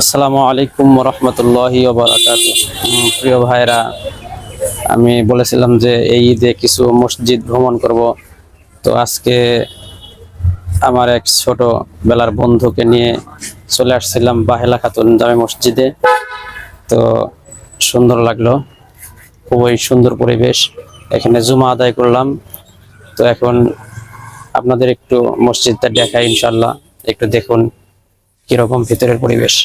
আসসালামু আলাইকুম রহমতুল্লাহি প্রিয় ভাইরা আমি বলেছিলাম যে এই ঈদে কিছু মসজিদ ভ্রমণ করব। তো আজকে আমার এক ছোট বেলার বন্ধুকে নিয়ে চলে আসছিলাম বাহেলা খাতুন জামে মসজিদে। তো সুন্দর লাগল, খুবই সুন্দর পরিবেশ। এখানে জুমা আদায় করলাম। তো এখন আপনাদের একটু মসজিদটা দেখাই ইনশাল্লাহ একটু দেখুন কীরকম ভিতরের পরিবেশ।